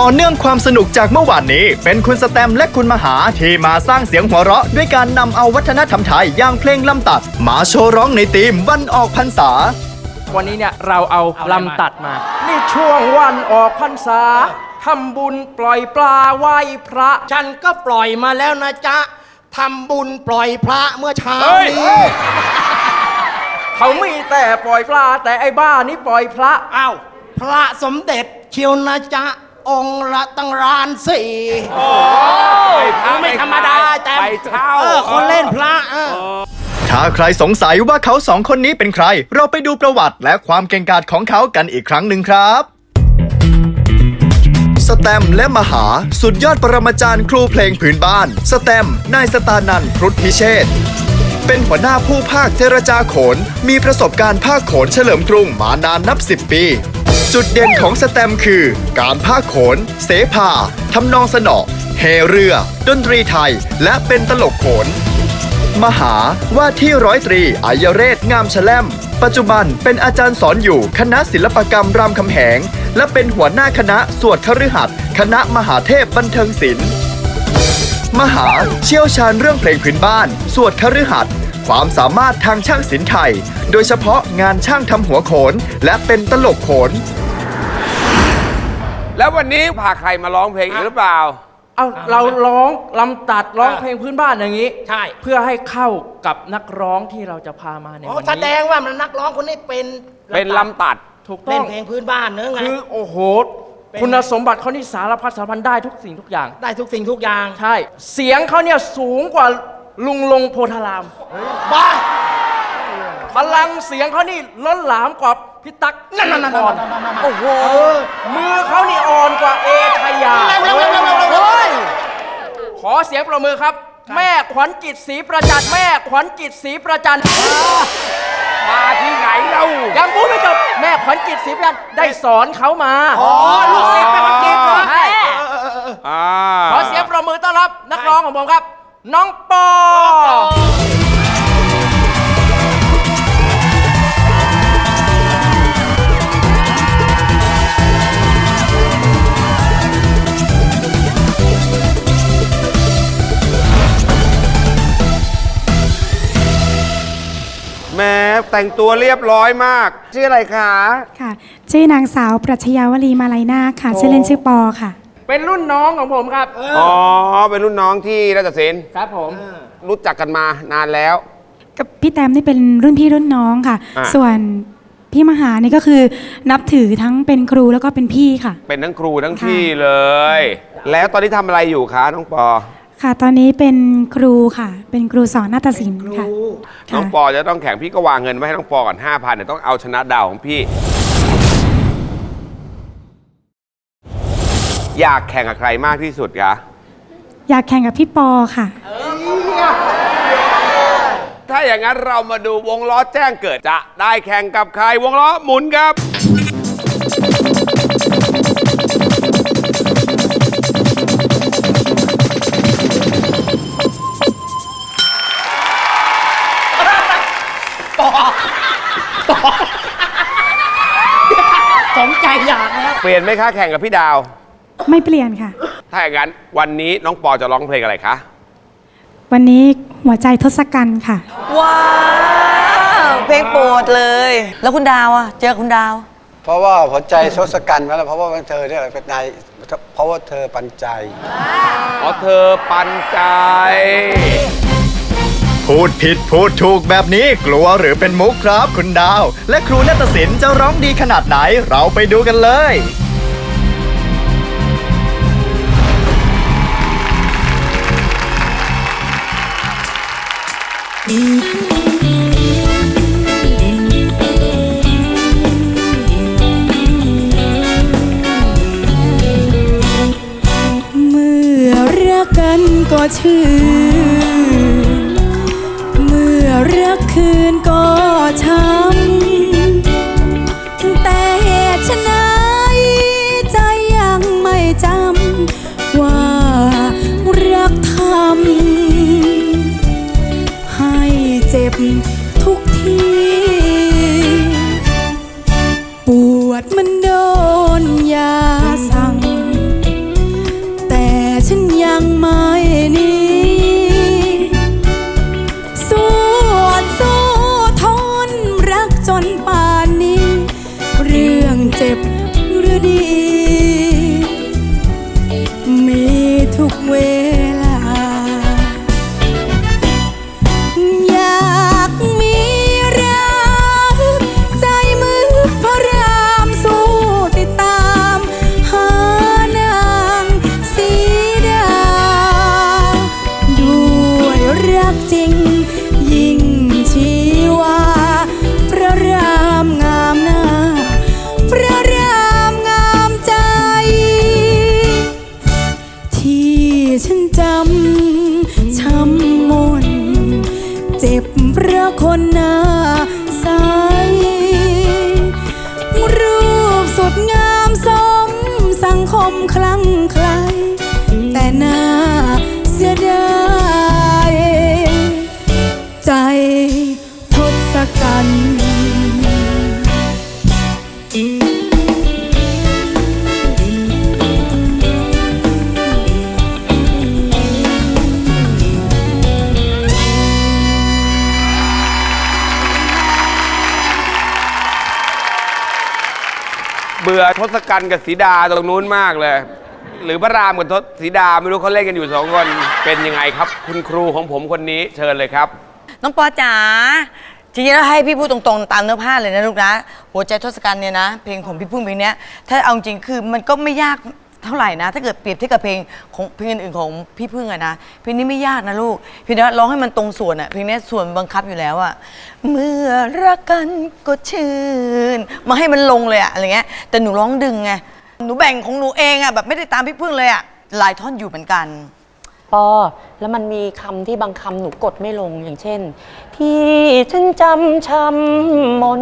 ต่อเนื่องความสนุกจากเมื่อวานนี้ เป็นคุณสแตมและคุณมหาที่มาสร้างเสียงหัวเราะ ด้วยการนำเอาวัฒนธรรมไทยอย่างเพลงลำตัด มาโชว์ร้องในธีมวันออกพรรษา วันนี้เนี่ยเราเอาลำตัดมา นี่ช่วงวันออกพรรษาทำบุญปล่อยปลาไหว้พระ ฉันก็ปล่อยมาแล้วนะจ๊ะทำบุญปล่อยพระเมื่อเช้าเฮ้ยนี้เขามีแต่ปล่อยปลาแต่ไอ้บ้านี่ปล่อยพระอ้าวพระสมเด็จเชียวนะจ๊ะ องค์ละตั้งรานสี่ไม่ธรรมดาแต่ไปเช่าเออคนเล่นพระเออถ้าใครสงสัยว่าเขาสองคนนี้เป็นใคร เราไปดูประวัติและความเก่งกาจของเขากันอีกครั้งหนึ่งครับสแตมและมหา สุดยอดปรมาจารย์ครูเพลงพื้นบ้าน สแตมนายสตานันท์พรุษพิเชษฐ์เป็นหัวหน้าผู้ภาคเจรจาโขน มีประสบการณ์ภาคโขนเฉลิมกรุงมานานนับ 10 ปี จุดเด่นของสแตมคือ การภาโขน เสภาทำนองสนอเฮเรือ ดนตรีไทย และเป็นตลกโขน มหาว่าที่ร้อยตรีอายเรศงามแชลมปัจจุบันเป็นอาจารย์สอนอยู่คณะศิลปกรรมรามคำแหง และเป็นหัวหน้าคณะสวดคฤหัสถ์คณะมหาเทพบันเทิงศิลป์มหาเชี่ยวชาญเรื่องเพลงพื้นบ้าน สวดคฤหัสถ์ ความสามารถทางช่างศิลป์ไทย โดยเฉพาะงานช่างทำหัวโขน และเป็นตลกโขน แล้ววันนี้พาใครมาร้องเพลงอีกหรือเปล่า เอาเราร้องลำตัดร้องเพลงพื้นบ้านอย่างนี้ ใช่ เพื่อให้เข้ากับนักร้องที่เราจะพามาในอ๋อวันแสดนี้ งว่ามันนักร้องคนนี้เป็นเป็นลำตัด ถูกต้เล่อนง เพลงพื้นบ้านเนื้อไง คือโอ้โห เป็นคุณสมบัติเขานี่สารพัดสารพันได้ทุกสิ่งทุกอย่าง ได้ทุกสิ่งทุกอย่าง ใช่ เสียงเขาเนี่ยสูงกว่า ลุงลงโพธาราม บ้าพลังเสียงเขานี่ล้นหลามกว่าพี่ตั๊กนั่นนั่นนั่นก่อนโอ้โห มือเขานี่อ่อนกว่าเอชยาเร็วเร็วเร็วเร็วเร็วเร็วเฮ้ยขอเสียงประมือครับ แม่ขวัญจิตศรีประจันแม่ขวัญจิตศรีประจันมาที่ไหนเล่ายังพูดไม่จบแม่ขวัญจิตศรีประจันได้สอนเขามาอ๋อลูกศิษย์แม่ขวัญจิตเหรอใช่อ่าขอเสียงประมือต้อนรับนักร้องของผมครับ น้องปอแม้แต่งตัวเรียบร้อยมาก ชื่ออะไรคะ ค่ะ ชื่อนางสาวปรัชญาวลีมาลัยนาคค่ะชื่อเล่นชื่อปอค่ะ เป็นรุ่นน้องของผมครับ อ๋อ เป็นรุ่นน้องที่ราชสินครับผม รู้จักกันมานานแล้ว กับพี่แตมนี่เป็นรุ่นพี่รุ่นน้องค่ะ อะ ส่วนพี่มหานี่ก็คือนับถือทั้งเป็นครูแล้วก็เป็นพี่ค่ะ เป็นทั้งครูทั้งค่ะพี่เลย แล้วตอนนี้ทำอะไรอยู่คะน้องปอ ค่ะ ตอนนี้เป็นครูค่ะ เป็นครูสอนนาฏศิลป์ค่ะน้ค่ะองปอจะต้องแข่งพี่ก็วางเงินไว้ให้น้องปอก่อนห้าพันเดี๋ยวต้องเอาชนะดาวของพี่ อยากแข่งกับใครมากที่สุดคะอยากแข่งกับพี่ปอค่ะ ถ้าอย่างนั้นเรามาดูวงล้อแจ้งเกิดจะได้แข่งกับใครวงล้อหมุนครับ สมใจอยากแล้ว เปลี่ยนไหมคะแข่งกับพี่ดาว ไม่เปลี่ยนค่ะ ถ้าอย่างนั้นวันนี้น้องปอจะร้องเพลงอะไรคะ วันนี้หัวใจทศกัณฐ์ค่ะ ว้าวเพลงโปรดเลย แล้วคุณดาวอะ เจอคุณดาว เพราะว่าหัวใจทศกัณฐ์มาแล้วเพราะว่าเธอเนี่ยเป็นนายเพราะว่าเธอปันใจอ๋อเธอปันใจ พูดผิดพูดถูกแบบนี้กลัวหรือเป็นมุกครับคุณดาว และครูนาฏศิลป์จะร้องดีขนาดไหนเราไปดูกันเลย กกันก็ชื่อ เมื่อรักคืนก็ tempo. เบื่อทศกัณฐ์กับสีดาตรงนู้นมากเลย หรือพระรามกับทศสีดาไม่รู้เขาเล่นกันอยู่สองคนเป็นยังไงครับ คุณครูของผมคนนี้เชิญเลยครับน้องปอจ๋าจริงๆแล้วให้พี่พูดตรงๆ ตามเนื้อผ้าเลยนะลูกนะ หัวใจทศกัณฐ์เนี่ยนะ เพลงของพี่พึ่งเพลงเนี้ยถ้าเอาจริงคือมันก็ไม่ยาก เท่าไหร่นะ ถ้าเกิดเปรียบเทียบกับเพลงของเพลงอื่นๆของพี่พึ่งอะนะเพลงนี้ไม่ยากนะลูกเพียงแต่ว่าร้องให้มันตรงส่วนอะเพลงนี้ส่วนบังคับอยู่แล้วอะเมื่อรักกันก็ชื่น มาให้มันลงเลยอะอะไรเงี้ยแต่หนูร้องดึงไงหนูแบ่งของหนูเองอะแบบไม่ได้ตามพี่พึ่งเลยอะหลายท่อนอยู่เหมือนกัน ปอ แล้วมันมีคำที่บางคำหนูกดไม่ลงอย่างเช่น ที่ฉันจำช้ำมน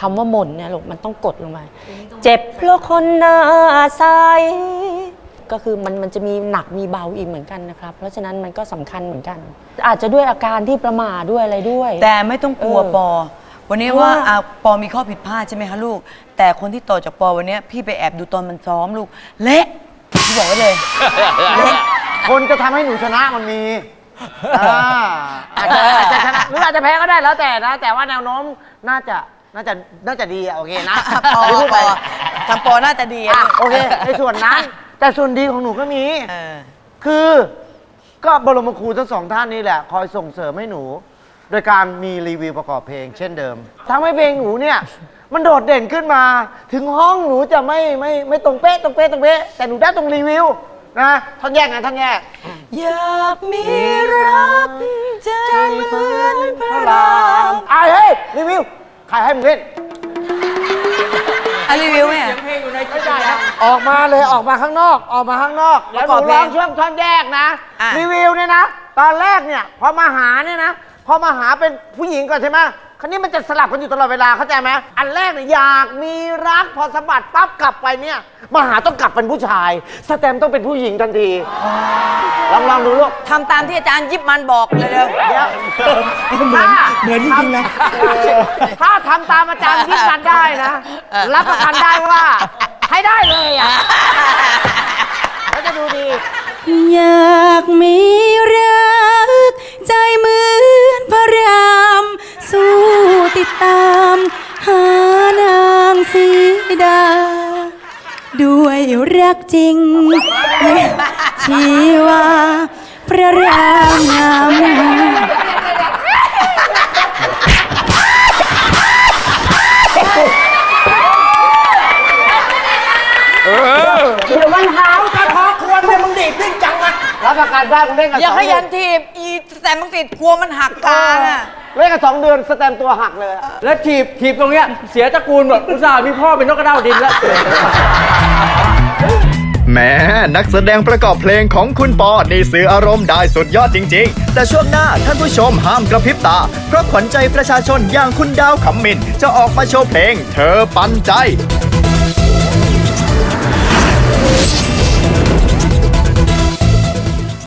คำว่ามนเนี่ยลูกมันต้องกดลงมา เจ็บเพราะคนหน้าใสก็คือมันมันจะมีหนักมีเบาอีกเหมือนกันนะครับ เพราะฉะนั้นมันก็สำคัญเหมือนกัน อาจจะด้วยอาการที่ประมาทด้วยอะไรด้วย แต่ไม่ต้องกลัวเออปอ วันนี้เพราะว่าว่า อะปอมีข้อผิดพลาดใช่ไหมคะลูก แต่คนที่ต่อจากปอวันนี้พี่ไปแอบดูตอนมันซ้อมลูก เละพี่บอกไว้เลยเละคนจะทำให้หนูชนะมันมีอ่าอาจจะอาจจะชนะหรืออาจจะแพ้ก็ได้แล้วแต่นะ แต่ว่าแนวโน้มน่าจะ น่าจะน่าจะดีอะโอเคนะปอที่พูดปไปอทำปอน่าจะดีอะอะโอเคในส่วนนั้น แต่ส่วนดีของหนูก็มี เออ คือก็บรมครูทั้งสองท่านนี่แหละ คอยส่งเสริมให้หนู โดยการมีรีวิวประกอบเพลง เช่นเดิมทำให้เพลงหนูเนี่ย มันโดดเด่นขึ้นมา ถึงห้องหนูจะไม่ไม่ไม่ตรงเป๊ะตรงเป๊ะตรงเป๊ะแต่หนูได้ตรงรีวิวนะท่อนแยกไงท่อนแยก อยากมีรักใจเหมือนพระราม อะเฮ้ยรีวิว ใครให้มึงเล่น อะรีวิวไหมอะ ออกมาเลยออกมาข้างนอก ออกมาข้างนอกแล้วหนูร้องช่วงท่อนแยกนะ อะ รีวิวเนี่ยนะ ตอนแรกเนี่ยพอมาหาเนี่ยนะ พอมาหาเป็นผู้หญิงก่อนใช่ไหม คราวนี้มันจะสลับกันอยู่ตลอดเวลาเข้าใจไหมอันแรกเนี่ยอยากมีรักพอสะบัดปั๊บกลับไปเนี่ยมาหาต้องกลับเป็นผู้ชาย สแตมป์ต้องเป็นผู้หญิงทันที ลองลองดูลูก ทำตามที่อาจารย์ยิบมันบอกเลยเร็วเดี๋ยวเหมือนเหมือนจริงๆนะ ถ้าทำตามอาจารย์ยิบมันได้นะ รับประกันได้ว่า ให้ได้เลยอะแล้วจะดูดี อยากมีรัก ใจเหมือนพระราม รักจริง ชีวาพระรามงามนารับประกันได้คุณเล่นกันอย่าสองขเดืยัอนทีบอีแต่ต้องติดกลัวมันหักกลางอะเล่นกันสองเดือนสแตมตัวหักเลย แล้วถีบถีบตรงเนี้ยเสียตระกูลหมดอุตส่าห์มีพ่อเป็นนกกระเด้าดินแล้ว แม้นักแสดงประกอบเพลงของคุณปอนี่สื่ออารมณ์ได้สุดยอดจริง ๆ แต่ช่วงหน้าท่านผู้ชมห้ามกระพริบตา เพราะขวัญใจประชาชนอย่างคุณดาวขำมินจะออกมาโชว์เพลง เธอปันใจ